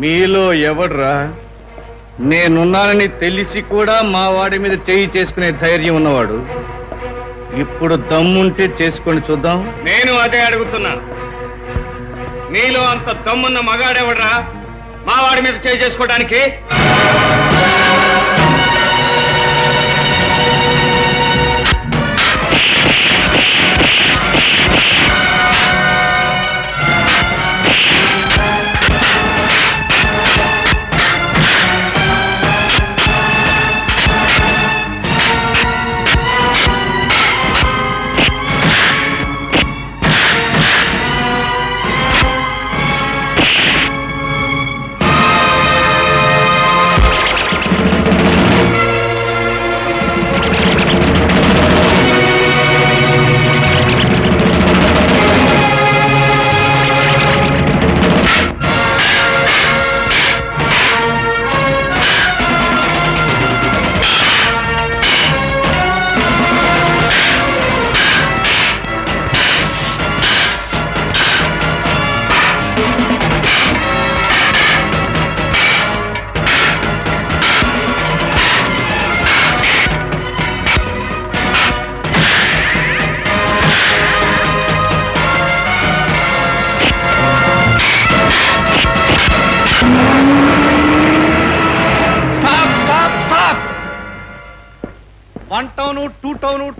మీలో ఎవడ్రా? నేనున్నానని తెలిసి కూడా మా వాడి మీద చేయి చేసుకునే ధైర్యం ఉన్నవాడు. ఇప్పుడు దమ్ముంటే చేసుకొని చూద్దాం. నేను అదే అడుగుతున్నా. నీలో అంత దమ్మున్న మగాడెవడ్రా? మా వాడి మీద చేయి చేసుకోవడానికి?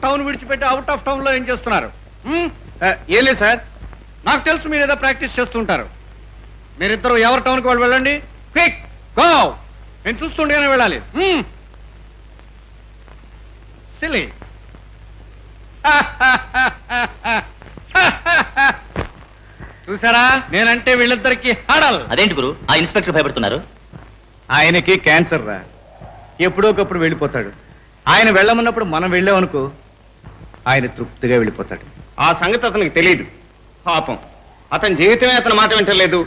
టౌన్ విడిచిపెట్టి అవుట్ ఆఫ్ టౌన్లో ఏం చేస్తున్నారు? ఏం లేదు సార్. నాకు తెలుసు మీరు ఏదో ప్రాక్టీస్ చేస్తుంటారు. మీరిద్దరు ఎవరి టౌన్కి వాళ్ళు వెళ్ళండి? క్విక్ గో నేను చూస్తుండగానే వెళ్ళాలి. సిలి చూసారా? నేనంటే వీళ్ళిద్దరికి హడల్. అదేంటి గురు? ఆ ఇన్స్పెక్టర్ భయపడుతున్నారు. ఆయనకి క్యాన్సర్ రా. ఎప్పుడోకప్పుడు వెళ్ళిపోతాడు. ఆయన వెళ్ళమన్నప్పుడు మనం వెళ్ళామనుకో ఆయన తృప్తిగా వెళ్ళిపోతాడు. ఆ సంగతి అతనికి తెలియదు పాపం. అతని జీవితమే అతని మాట వింటలేదు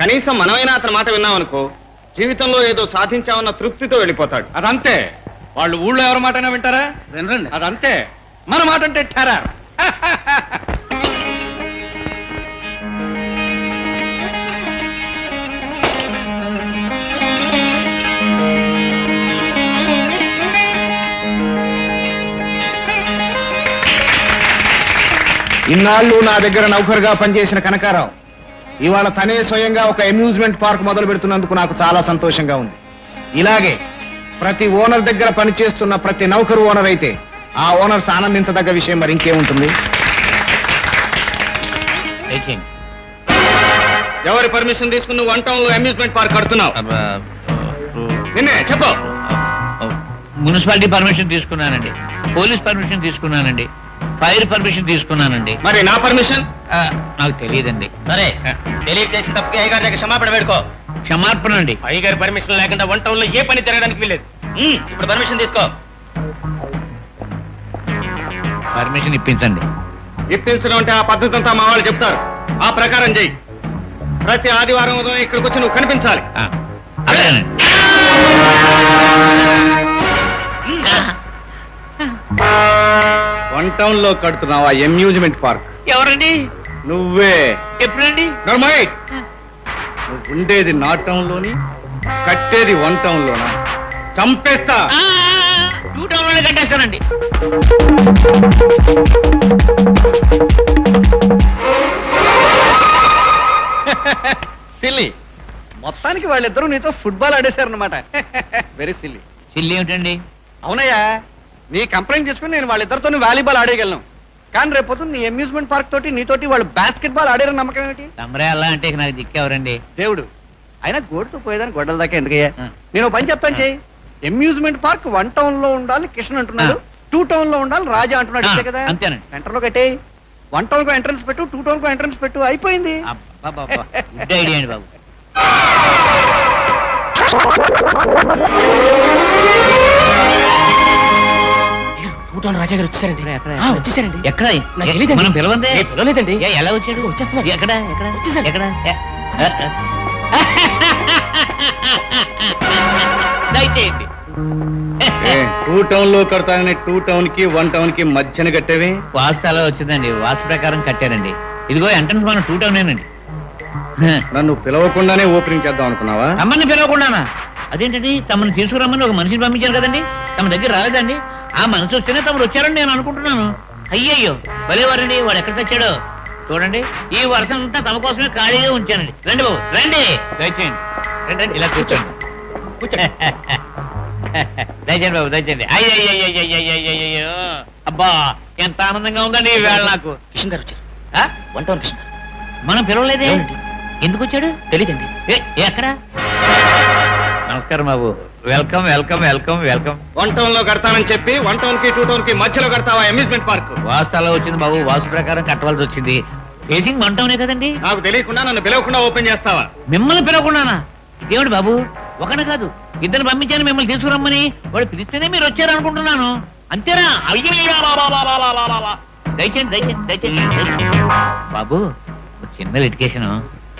కనీసం మనమైనా అతని మాట విన్నామనుకో జీవితంలో ఏదో సాధించామన్న తృప్తితో వెళ్ళిపోతాడు. అదంతే. వాళ్ళు ఊళ్ళో ఎవరి మాటైనా వింటారా? వినరండి. అదంతే. మన మాట అంటే ఠారా. ఇన్నాళ్ళు నా దగ్గర నౌకరుగా పనిచేసిన కనకారావు. ఇవాళ తనే స్వయంగా ఒక అమ్యూజ్మెంట్ పార్క్ మొదలు పెడుతున్నందుకు నాకు చాలా సంతోషంగా ఉంది. ఇలాగే ప్రతి ఓనర్ దగ్గర పనిచేస్తున్న ప్రతి నౌకరు ఓనర్ అయితే ఆ ఓనర్స్ ఆనందించదగ్గ విషయం మరి ఇంకేముంటుంది? ఎవరి పర్మిషన్ తీసుకుని వన్ టౌన్లో అమ్యూజ్మెంట్ పార్క్ కడుతున్నావు నిన్నే చెప్పు. మున్సిపాలిటీ పర్మిషన్ తీసుకున్నానండి. పోలీస్ పర్మిషన్ తీసుకున్నానండి. ఫైర్ పర్మిషన్ తీసుకున్నానండి. మరి నా పర్మిషన్? నాకు తెలియదండి. సరే తెలియట్ చేసిన తప్పుకి అయ్యగారి దగ్గర క్షమాపణ వేడుకో. క్షమార్పణ అండి అయ్యగారి పర్మిషన్ లేకుండా వన్ టౌన్లో ఏ పని జరగడానికి వీలేదు ఇప్పుడు పర్మిషన్ తీసుకో. పర్మిషన్ ఇప్పించండి. ఇప్పించడం అంటే ఆ పద్ధతి అంతా మా వాళ్ళు చెప్తారు. ఆ ప్రకారం చెయ్యి. ప్రతి ఆదివారం ఉదయం ఇక్కడికి వచ్చి నువ్వు కనిపించాలి. అలాగేనండి. వన్ టౌన్లో కడుతున్నావా అమ్యూజ్మెంట్ పార్క్? ఎవరండి? నువ్వే. ఎప్పుడండి? నర్మయ్ నువ్వు ఉండేది నా టౌన్లోని కట్టేది వన్ టౌన్ లోనా చంపేస్తా టూ టౌన్లోనే కట్టేస్తానండి. సిల్లి. మొత్తానికి వాళ్ళిద్దరూ నీతో ఫుట్బాల్ ఆడేశారనమాట వెరీ సిల్లి చిల్లి ఏమిటండి? అవునయ్యా. నీ కంప్లైంట్ చేసుకుని నేను వాళ్ళిద్దరితో వాలీబాల్ ఆడేయగలను. కానీ రేపు పొద్దున్న నీ అమ్యూజ్మెంట్ పార్క్ తోటి నీతోటి వాళ్ళు బాస్కెట్ బాల్ ఆడారని నమ్మకం ఏమిటి? తమరే అలా అంటే ఇక నాకు దిక్కెవరండి. దేవుడు అయినా గోడుతో పోయేదాన్ని గొడ్డల దాకా ఎందుకయ్యా. నేను పని చెప్తాను చెయ్యి. అమ్యూజ్మెంట్ పార్క్ వన్ టౌన్లో ఉండాలి కిషన్ అంటున్నాడు. టూ టౌన్లో ఉండాలి రాజా అంటున్నాడు. అంతే కదా? అంతేనండి. సెంటర్లో కట్టే వన్ టౌన్కు ఎంట్రన్స్ పెట్టు టూ టౌన్కు ఎంట్రన్స్ పెట్టు. అయిపోయింది. గుడ్ ఐడియా అండి బాబు. రాజా గారు వచ్చారండి వచ్చేసారండి. ఎక్కడ? నాకు ఎ- తెలీదండి. మనం పిలవందే? పిలవలేదండి. ఏ, ఎలా వచ్చాడు? వచ్చేస్తున్నాడు. ఎక్కడ? ఎక్కడ? వచ్చేసాడు. ఎక్కడ? ఎ- ఆ, ఆ. దయచేయండి టూ టౌన్లో కడతానని టూ టౌన్కి వన్ టౌన్కి మధ్యన కట్టేవి? వాస్తు అలా వచ్చిందండి. వాస్తు ప్రకారం కట్టారండి. ఇదిగో ఎంట్రన్స్ మనం టూ టౌనేనండి. నన్ను పిలవకుండానే ఓపెనింగ్ చేద్దాం అనుకున్నావా? అమ్మని పిలవకుండానా? అదేంటండి? తమను తీసుకురమ్మని ఒక మనిషిని పంపించారు కదండి. తమ దగ్గర రాలేదండి. ఆ మనసు వస్తేనే తమరు వచ్చారని నేను అనుకుంటున్నాను. అయ్యయ్యో భలేవారండి వాడు ఎక్కడ తెచ్చాడో చూడండి ఈ వర్షం అంతా తమ కోసమే ఖాళీగా ఉంచానండి. రండి బాబు రండి. దయచేయండి. రండి ఇలా కూర్చోండి. కూర్చోండి. దయచేయండి బాబు దయచేయండి. అయ్యయ్యో అబ్బా ఎంత ఆనందంగా ఉందండి ఈ వేళ నాకు. కిషన్ గారు వచ్చారు. ఆ? వంట కిషన్ గారు మనం పిలవలేదే? ఎందుకు వచ్చాడు? తెలియదండి ఏ, ఎక్కడ నమస్కారం బాబు. Welcome welcome welcome welcome one టౌన్లో కడతానని చెప్పి వన్ టౌన్కి టూ టౌన్కి మధ్యలో కడతావా అమ్యూజ్మెంట్ పార్క్ వాస్తాలో వచ్చింది బాబు వాస్తు ప్రకారం కట్టవలసి వచ్చింది. ఫేసింగ్ వన్ టౌనే కదండి? నాకు తెలియకుండా నన్ను పిలవకుండా ఓపెన్ చేస్తావా? మిమ్మల్ని పిలవకుండానా? ఏమిటి బాబు ఒకడు కాదు ఇద్దరు పంపించాను మిమ్మల్ని తీసుకురమ్మని. వాడు పిలిస్తేనే మీరు వచ్చారు అనుకుంటున్నాను అంతేరా బాబు చిన్న లిటికేషన్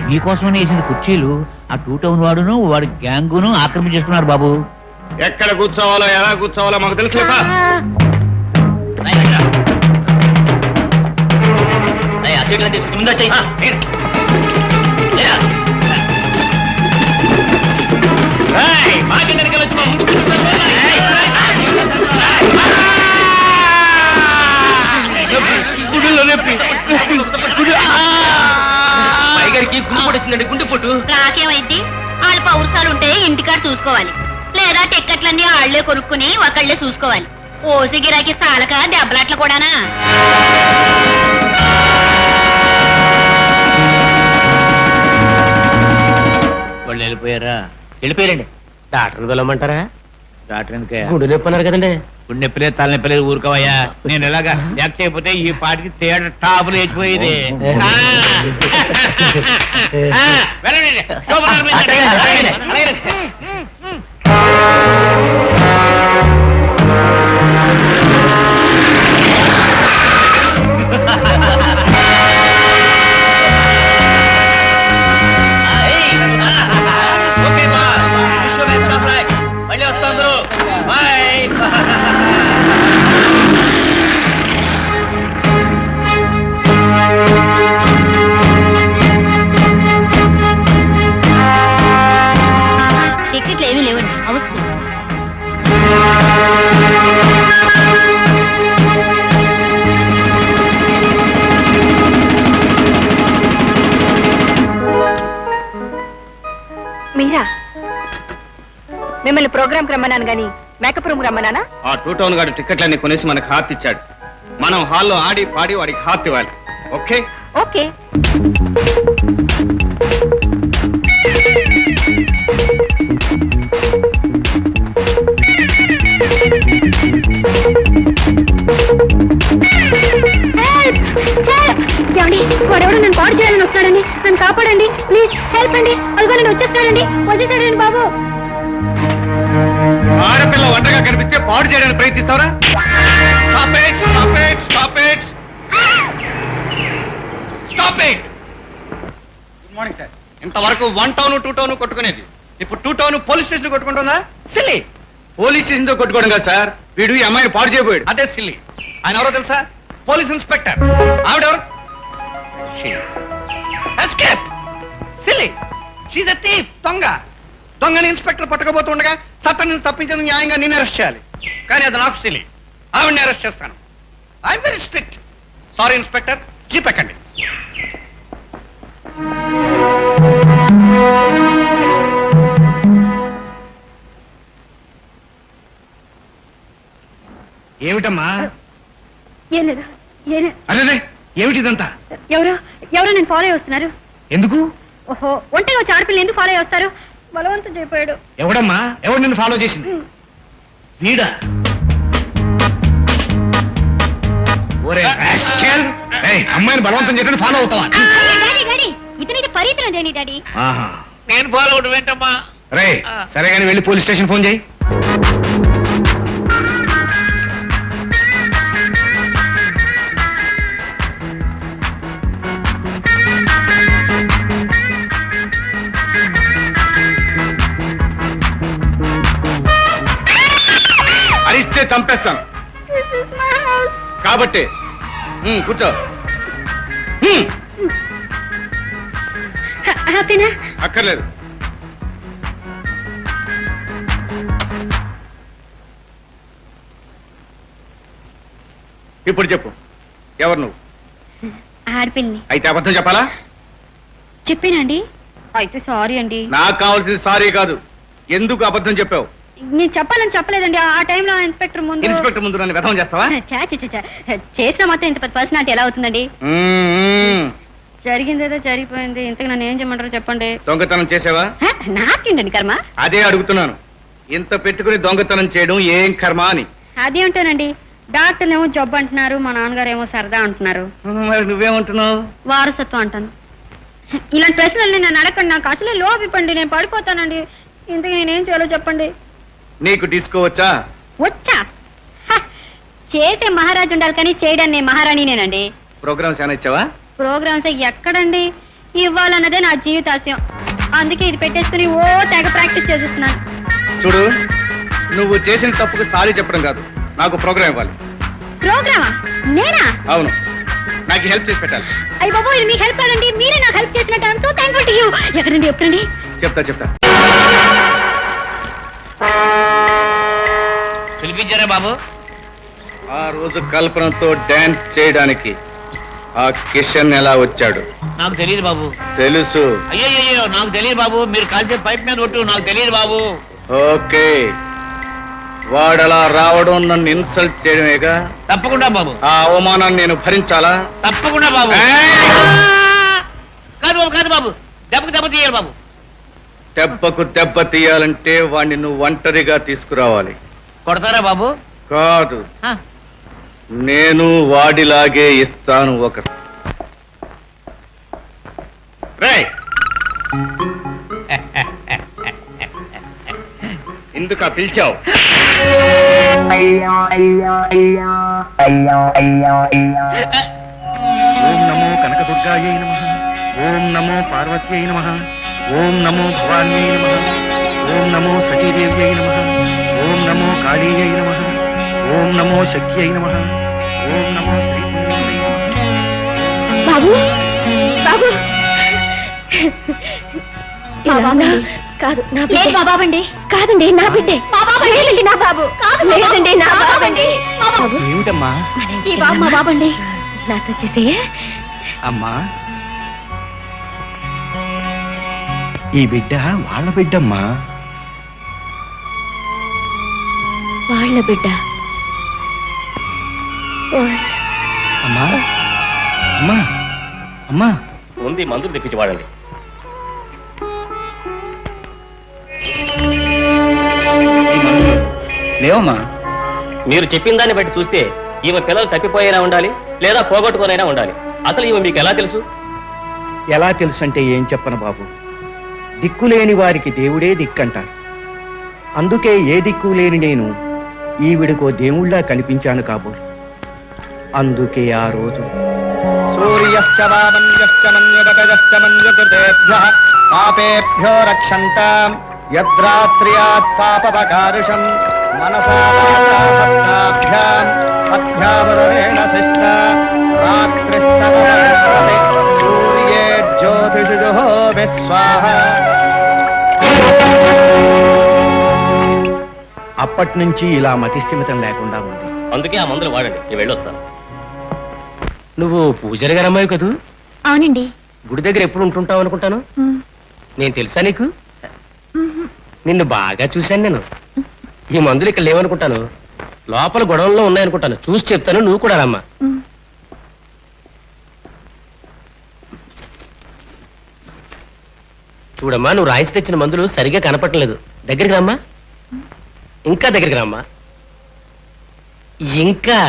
మీకోసమని వేసిన కుర్చీలు ఆ టూ టౌన్ వాడును వాడి గ్యాంగును ఆక్రమించేస్తున్నారు బాబు. ఎక్కడ కూర్చోవాలో ఎలా కూర్చోవాలో మాకు తెలుసు కదా. అయ్యా చీకటి తీసుకుని ముందు వచ్చాయి పైగారికి గుండు పొడిచిందండి గుండు పొట్టు నాకేమైంది? వాళ్ళ పౌరసాలు ఉంటే ఇంటికాడ చూసుకోవాలి. లేదా టిక్కెట్లన్నీ ఆళ్ళే కొనుక్కుని ఒకళ్ళే చూసుకోవాలి. ఓసి గిరాకి సాలక దెబ్బలాట్లు కూడానా? వాళ్ళు వెళ్ళిపోయారా? వెళ్ళిపోయారండి. డాక్టర్ పిలవమంటారా? డాక్టర్ గుండు నొప్పి అన్నారు కదండి. గుండె నొప్పిలేదు తలనొప్పిలేదు ఊరుకోవయ్యా. నేను ఎలాగా యాక్ చేయకపోతే ఈ పాటికి తేడా టాపులు లేచిపోయేది. వెళ్ళండి. ప్రోగ్రామ్ రమ్మన్నాను గాని మేకప్ రూమ్ రమ్మన్నానా? ఆ టూ టౌన్ గారి టికెట్లన్నీ కొనేసి మనకు హాత్ ఇచ్చాడు. మనం హాల్లో ఆడి పాడి వాడికి హాత్ ఇవ్వాలి. ఓకే? ఓకే. వాడెవడో నన్ను పాడు చేయాలని వస్తాడండి నన్ను కాపాడండి. ప్లీజ్ హెల్ప్ అండి. అదిగో నేను వచ్చేస్తాడండి వచ్చేసాడండి బాబు. ఆడపిల్ల ఒంటరిగా కనిపిస్తే పాడు చేయడానికి ప్రయత్నిస్తావరా? Stop it stop it stop it stop it good morning sir ఇంతవరకు వన్ టౌన్ టూ టౌన్ కొట్టుకునేది. ఇప్పుడు టూ టౌన్ పోలీస్ స్టేషన్ కొట్టుకుంటుందా? సిల్లి పోలీస్ స్టేషన్తో కొట్టుకోవడం కదా సార్ వీడు ఈ అమ్మాయిని పాడు చేయబోయాడు. అదే సిల్లి ఆయన ఎవరో తెలుసా? Police inspector ఆవిడెవరు? Escape silly she's a thief దొంగ. దొంగని ఇన్స్పెక్టర్ పట్టుకోబోతుండగా చట్టం నుంచి తప్పించేందుకు న్యాయంగా నేను అరెస్ట్ చేయాలి. కానీ అది నాకు సిలి ఆవిడని అరెస్ట్ చేస్తాను. I'm very strict sorry inspector jeep ఎక్కండి ఏమిటమ్మా. అరే ఏమిటిదంతా? ఎవరు? ఎవరు నేను ఫాలో వస్తున్నారు ఎందుకు? ఓహో ఒంటరి వచ్చి ఆడపిల్ల ఎందుకు ఫాలో వస్తారు బలవంతం చేయపోయాడు ఎవడమ్మా? ఎవడు నిన్ను ఫాలో చేసింది? వీడా? ఒరే rascal! ఏయ్, అమ్మాయిని బలవంతం చేయడానికి ఫాలో అవుతావా? డాడీ డాడీ ఇతనికి పరిత్రం దేని డాడీ ఆహా. నేను ఫాలో అవడం ఏంటమ్మా? రే సరే కానీ వెళ్ళి పోలీస్ స్టేషన్ ఫోన్ చేయి. అరిస్తే చంపేస్తాను. కాబట్టి కూర్చో. అక్కర్లేదు. ఇప్పుడు చెప్పు ఎవరు నువ్వు? ఆడపిల్ని అయితే అబద్ధం చెప్పాలా? చెప్పానండి. అయితే సారీ అండి. నాకు కావాల్సింది సారీ కాదు. ఎందుకు అబద్ధం చెప్పావు? నేను చెప్పాలని చెప్పలేదండి. ఆ టైంలో ఇన్స్పెక్టర్ ముందు ఇన్స్పెక్టర్ ముందు నన్ను వ్యధం చేస్తావా? చా, చా, చా. చేసిన మొత్తం ఇంత పెద్ద పర్సనాలిటీ ఎలా అవుతుందండి. జరిగిందేదో జరిగిపోయింది. ఇంతకు నన్ను ఏం చేయమంటారో చెప్పండి. దొంగతనం చేసావా? నాకేంటండి కర్మ? అదే అడుగుతున్నాను. ఇంత పెట్టుకుని దొంగతనం చేయడం ఏం కర్మ అని? అదేంటోనండి డాక్టర్లు ఏమో జబ్బు అంటున్నారు మా నాన్నగారు ఏమో సరదా అంటున్నారు. మరి నువ్వేమంటున్నావు? వారసత్వం అంటాను. ఇలాంటి ప్రశ్నలు నన్ను అడగండి నాకు అసలే లోపిపండి నేను పడిపోతానండి. ఇంతకు నేనేం చేయాలో చెప్పండి. నీకు డిస్కో వచ్చా? వచ్చా? హ, చేసే మహారాజు ఉండాలి కానీ చేయడానికి నేను మహారాణినేనండి. ప్రోగ్రామ్స్ ఏమైనా ఇచ్చావా? ప్రోగ్రామ్స్ ఎక్కడండి? ఇవ్వాలన్నదే నా జీవితాశయం. అందుకే ఇది పెట్టేసుకుని ఓ తెగ ప్రాక్టీస్ చేస్తున్నాను చూడు నువ్వు చేసిన తప్పుకు సారీ చెప్పడం కాదు. నాకు ప్రోగ్రామ్ ఇవ్వాలి. ప్రోగ్రామా? నేనా? అవును. నాకు హెల్ప్ చేసి పెట్టాలి. అయ్యి బాబు ఇది మీ హెల్ప్ కాదండి. మీరే నాకు హెల్ప్ చేసినట్టు. ఎంతో థ్యాంక్ఫుల్ టు యూ ఎక్కడండి ఎప్పుడండి? చెప్తా చెప్తా. పిలిపించారా బాబు? ఆ రోజు కల్పనతో డాన్స్ చేయడానికి ఆ కిషన్ ఎలా వచ్చాడు? నాకు తెలియదు బాబు. తెలుసు. అయ్యో నాకు తెలియదు బాబు. మీరు కాల్చే పైప్ మీద కొట్టు నాకు తెలియదు బాబు. ఓకే. వాడలా రావడం నన్ను ఇన్సల్ట్ చేయడమేగా? తప్పకుండా బాబు. ఆ అవమానాన్ని నేను భరించాలా? తప్పకుండా బాబు! కాదు బాబు కాదు బాబు. దెబ్బకి దెబ్బ తీయాలి బాబు. దెబ్బకు దెబ్బ తీయాలంటే వాణ్ణి నువ్వు ఒంటరిగా తీసుకురావాలి. కొడతారా బాబు? కాదు. ఆ, నేను వాడిలాగే ఇస్తాను ఒక రేయ్! ఎందుకా పిలిచావు? ఓం నమో కనకదుర్గాయై నమ. ఓం నమో పార్వత్యై నమ. ఓం నమో భవాన్యై నమ. ఓం నమో సతీదేవ్యై నమ. ఓం నమో కాళీయై నమ. ఓం నమో శక్త్యై నమ. ఓం నమో బాబు బాబు. కాదు లేదు మా బాబండి. కాదండి నా బిడ్డే. లేదండి నా బాబు. లేదండి నా బాబండి. బాబు. ఏమిటమ్మా? ఈ బాబు మా బాబండి. నాతో చేసే అమ్మా ఈ బిడ్డ వాళ్ళ బిడ్డమ్మా. వాళ్ళ బిడ్డ. అమ్మా. అమ్మా. అమ్మా. ముందు ఈ మందులు తెప్పించి వాడండి. లేవమ్మా. మీరు చెప్పిన దాన్ని బట్టి చూస్తే ఈమె పిల్లలు తప్పిపోయినా ఉండాలి లేదా పోగొట్టుకునైనా ఉండాలి. అసలు ఈమె మీకు ఎలా తెలుసు? ఎలా తెలుసంటే ఏం చెప్పను బాబు. దిక్కులేని వారికి దేవుడే దిక్కంటారు. అందుకే ఏ దిక్కు లేని నేను ఈవిడికో దేవుళ్ళ కనిపించాను కాబోలు. అందుకే ఆ రోజు సూర్యశ్చ వామన్యశ్చ మన్యుపతయశ్చ మన్యుకృతేభ్య పాపేభ్యో రక్షంతాం. యద్రాత్ర్యాత్ పాపపకారుషం మనసా వాచా హస్తాభ్యాం శిష్ట. రాత్రిస్తవే జ్యోతిషుజో విస్వాహ అప్పటి నుంచి ఇలా మతిస్థిమితం లేకుండా ఉంది. అందుకే ఆ మందులు వాడండి నేను వెళ్ళొస్తాను. నువ్వు పూజారి గారు అమ్మాయి కదూ? అవునండి. గుడి దగ్గర ఎప్పుడు ఉంటుంటావు అనుకుంటాను? నేను తెలుసా నీకు? నిన్ను బాగా చూశాను నేను. ఈ మందులు ఇక్కడ లేవనుకుంటాను. లోపల గొడవల్లో ఉన్నాయనుకుంటాను. చూసి చెప్తాను నువ్వు కూడా రమ్మా. చూడమ్మా నువ్వు రాయించి తెచ్చిన మందులు సరిగా కనపట్టలేదు దగ్గరికి రామ్మా. ఇంకా దగ్గరికి రామ్మా. ఇంకా.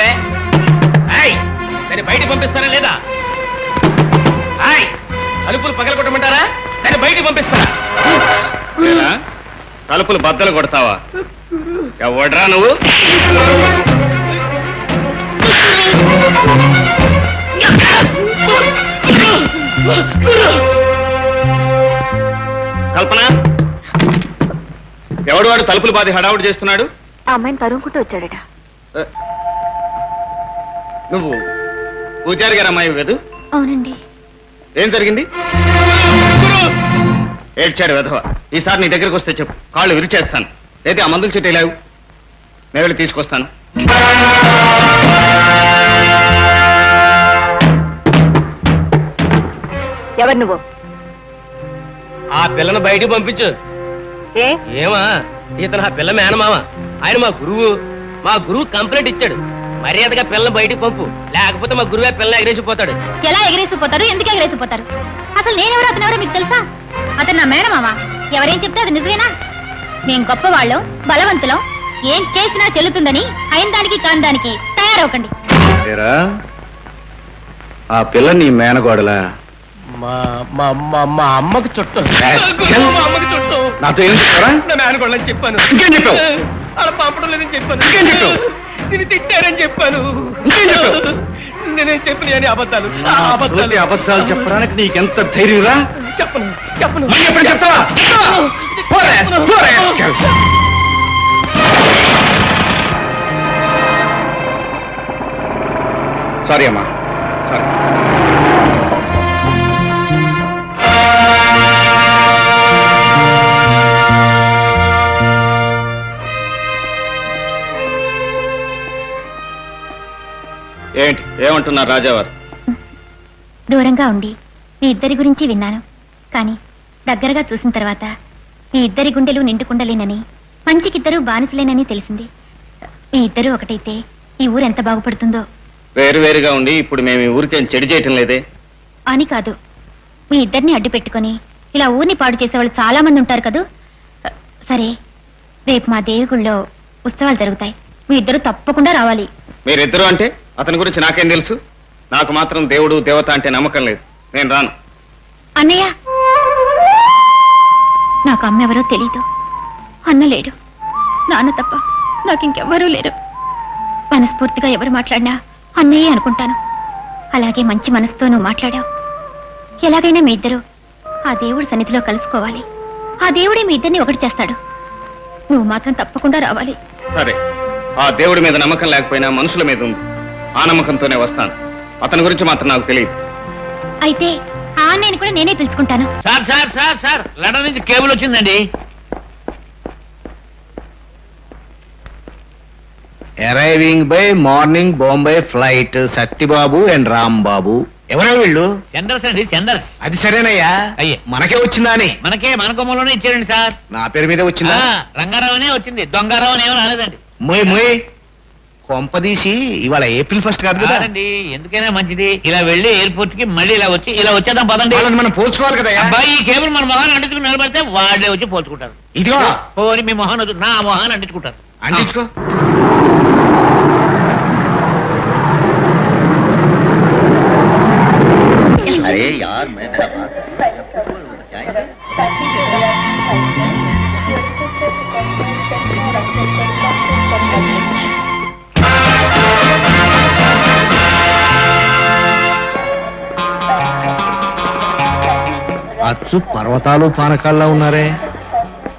చేస్తావే నేను బయట పంపిస్తారా లేదా? తలుపులు పగలగొట్టమంటారా? నేను బయట పంపిస్తారా? తలుపులు బద్దలు కొడతావా? ఎవడ్రా నువ్వు? కల్పన ఎవడు వాడు తలుపులు బాధి హడావుడు చేస్తున్నాడు? ఆ అమ్మాయిని తరుముకుంటూ వచ్చాడట. నువ్వు పూజారి గారు అమ్మాయి కదూ? అవునండి. ఏం జరిగింది? ఏడ్చాడు వెధవ. ఈసారి నీ దగ్గరికి వస్తే చెప్పు. కాళ్ళు విరిచేస్తాను. అయితే ఆ మందులు చెట్టు లేవు నేను వెళ్ళి తీసుకొస్తాను. ఎవరు నువ్వు? ఆ పిల్లను బయటికి పంపించు. ఏ? ఏమా? ఇతను ఆ పిల్ల మేనమామ. ఆయన మా గురువు. మా గురువు కంప్లైంట్ ఇచ్చాడు. మర్యాదగా పిల్లని బయటికి పంపు. లేకపోతే మా గురువు పిల్లని ఎగరేసిపోతాడు. ఎలా ఎగరేసిపోతారు ఎందుకు ఎగరేసిపోతారు? అసలు నేనెవరు అతను ఎవరో మీకు తెలుసా? అతను నా మేనమామ. ఎవరేం చెప్తే అది నిజమేనా? మేం గొప్పవాళ్ళం బలవంతులం. ఏం చేసినా చెల్లుతుందని అయిన దానికి కాని దానికి తయారవకండి ఆ పిల్ల నీ మేనగోడలా? మా మా మా మా అమ్మకు చుట్టం. మా అమ్మకి చుట్టం. నాతో ఏం చెప్పారా? నా చెప్పాను. ఇంకేం చెప్పావు? అలా పంపడం లేదని చెప్పాను. ఇంకేం చెప్పావు? నేను తిట్టారని చెప్పాను? నేనేం చెప్పిన. అని అబద్ధాలు. ఆ అబద్ధాలు. అబద్ధాలు అబద్ధాలు చెప్పడానికి నీకెంత ధైర్యం రా చెప్పను చెప్పను. మళ్ళీ ఎప్పుడు చెప్తావా? rascal. సారీ అమ్మా. సారీ ఏంటి? ఏమంటున్నారు రాజావారు? దూరంగా ఉండి మీ ఇద్దరి గురించి విన్నాను. కానీ దగ్గరగా చూసిన తర్వాత మీ ఇద్దరి గుండెలు నిండుకుండలేనని మంచికిద్దరు బానిసలేనని తెలిసింది. మీ ఇద్దరు ఒకటైతే ఈ ఊరు ఎంత బాగుపడుతుందో. వేరు వేరుగా ఉండి ఇప్పుడు మేము ఈ ఊరికేం చెడు చేయటం లేదే? అని కాదు. మీ ఇద్దరిని అడ్డు పెట్టుకొని ఇలా ఊరిని పాడు చేసేవాళ్ళు చాలా మంది ఉంటారు కదూ? సరే రేపు మా దేవి గుళ్ళో ఉత్సవాలు జరుగుతాయి. మీ ఇద్దరు తప్పకుండా రావాలి. మీరిద్దరు అంటే? అతని గురించి నాకేం తెలుసు? నాకు మాత్రం దేవుడు దేవత అంటే నమ్మకం లేదు. నేను రాను. అన్నయ్య! నాకు అమ్మ ఎవరో తెలీదు. అన్న లేడు. నాన్న తప్ప నాకు ఇంకెవ్వరూ లేరు. మనస్ఫూర్తిగా ఎవరు మాట్లాడినా అన్నయ్య అనుకుంటాను. అలాగే మంచి మనసుతో నువ్వు మాట్లాడావు. ఎలాగైనా మీ ఇద్దరు ఆ దేవుడి సన్నిధిలో కలుసుకోవాలి. ఆ దేవుడే మీ ఇద్దరిని ఒకటి చేస్తాడు. నువ్వు మాత్రం తప్పకుండా రావాలి. సరే. ఆ దేవుడి మీద నమ్మకం లేకపోయినా మనుషుల మీద ఉంది ఆ నమ్మకంతోనే వస్తాను. అతని గురించి మాత్రం నాకు తెలియదు. అయితే ఆ అన్నయ్యని కూడా నేనే పిలుచుకుంటాను. Sir sir sir sir London నుంచి కేబుల్ వచ్చిందండి. Arriving by morning Bombay flight Satyababu and Rambabu ఎవరో వీళ్ళు? సెండర్స్ అండి సెండర్స్. అది సరేనయ్యా. అయ్యే. మనకే వచ్చిందా అని మనకే మన కొమ్మలోనే ఇచ్చారండి సార్. నా పేరు మీద వచ్చిందా? ఆ, రంగారావునే వచ్చింది. దొంగారావు అని ఏమో రాలేదండి. మొయ్ మొయ్. కొంపదీసి ఇవాళ ఏప్రిల్ ఫస్ట్ కాదు కదా. కాదండి ఎందుకైనా మంచిది. ఇలా వెళ్ళి ఎయిర్పోర్ట్కి మళ్ళీ ఇలా వచ్చి ఇలా వచ్చేద్దాం పదండి. వాళ్ళని మనం పోల్చుకోవాలి కదా అబ్బాయి ఈ కేబుల్ మన మొహాన్ని అంటించుకుని నిలబడితే వాళ్ళే వచ్చి పోల్చుకుంటారు. ఇదిగో. పోని మీ మొహాన్ వద్దు, నా మొహాన్ని అంటించుకుంటారు. అంటించుకో. అచ్చు పర్వతాలు పానకాల్లో ఉన్నారే?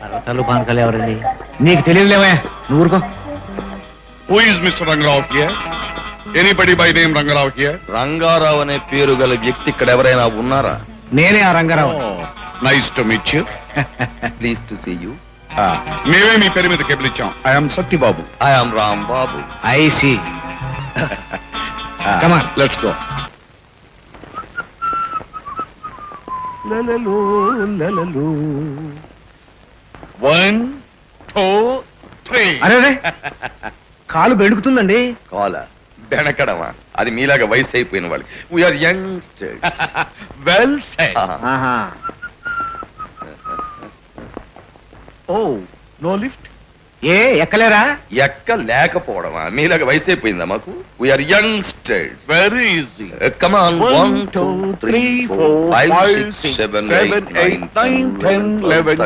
పర్వతాలు పానకాలు ఎవరండి? నీకు తెలియదులేవా నువ్వు ఊరుకో. Who is Mr. Rangarao here? Anybody by name Rangarao here? Rangarao అనే పేరు గల వ్యక్తి ఇక్కడ ఎవరైనా ఉన్నారా? నేనే ఆ Rangarao. Nice to meet you. Please to see you మేమే మీ పేరు మీద కేబుల్ ఇచ్చాం. I'm Satyababu I am Ram Babu I see let's go one two three అరే కాలు బెణుకుతుందండి. కాల బెనకడమా అది మీలాగా వయసు అయిపోయిన వాళ్ళు. We are young well oh no lift ఏ ఎక్కలేరా? ఎక్క లేకపోవడమా మీలాగా వయసు అయిపోయిందా మాకు we are youngsters very easy come on one two three four five six seven eight nine ten eleven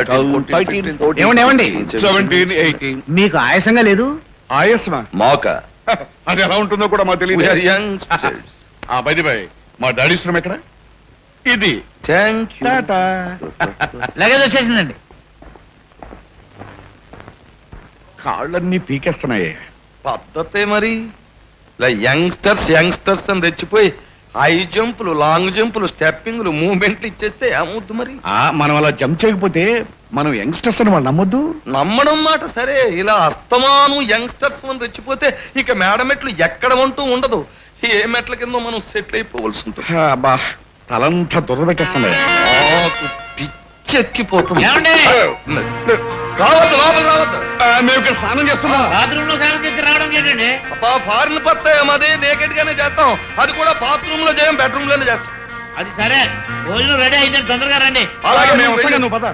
ఏమండి, ఏమండి? సెవెంటీన్ ఎయిటీన్ మీకు ఆయాసంగా లేదు? ఆయాసమా? మోక? అది ఎలా ఉంటుందో కూడా మాకు తెలియదు. వీఆర్ యంగ్స్టర్స్ ఆ బై బై మా డాడీ శ్రమ ఎక్కడ? ఇది. థ్యాంక్ యూ లగేజ్ వచ్చేసిందండి. కాళ్ళన్నీ పీకేస్తున్నాయి. పద్ధతే మరి. ఇలా యంగ్స్టర్స్ యంగ్స్టర్స్ అని రెచ్చిపోయి హై జంపులు లాంగ్ జంపులు స్టెప్పింగ్లు మూమెంట్లు ఇచ్చేస్తే ఏమవుద్దు మరి? ఆ మనం అలా జంప్ చేయకపోతే మనం యంగ్స్టర్స్ అని వాళ్ళు నమ్మొద్దు? నమ్మడం మాట సరే. ఇలా అస్తమాను యంగ్స్టర్స్ అని రెచ్చిపోతే ఇక మేడ మెట్లు ఎక్కడ ఉంటూ ఉండదు. ఏ మెట్ల కింద మనం సెటిల్ అయిపోవలసి ఉంటుంది? అబ్బా తలంతా దురద పెట్టేస్తున్నాయి. నాకు పిచ్చెక్కిపోతుంది. ఏమండి? రావద్దు లోపల రావద్దు. ఆ, మేము ఇక్కడ స్నానం చేస్తున్నాం. బాత్రూమ్లో సేవ చేసి రావడం ఏంటండి అబ్బా ఫారిన్ పత్తాయం అదే నేకెడ్ గానే చేస్తాం. అది కూడా బాత్రూమ్లో చేయం బెడ్రూమ్లోనే చేస్తాం. అది సరే భోజనం రెడీ అయిందండి తొందరగా రండి. అలాగే మేము నువ్వు పద.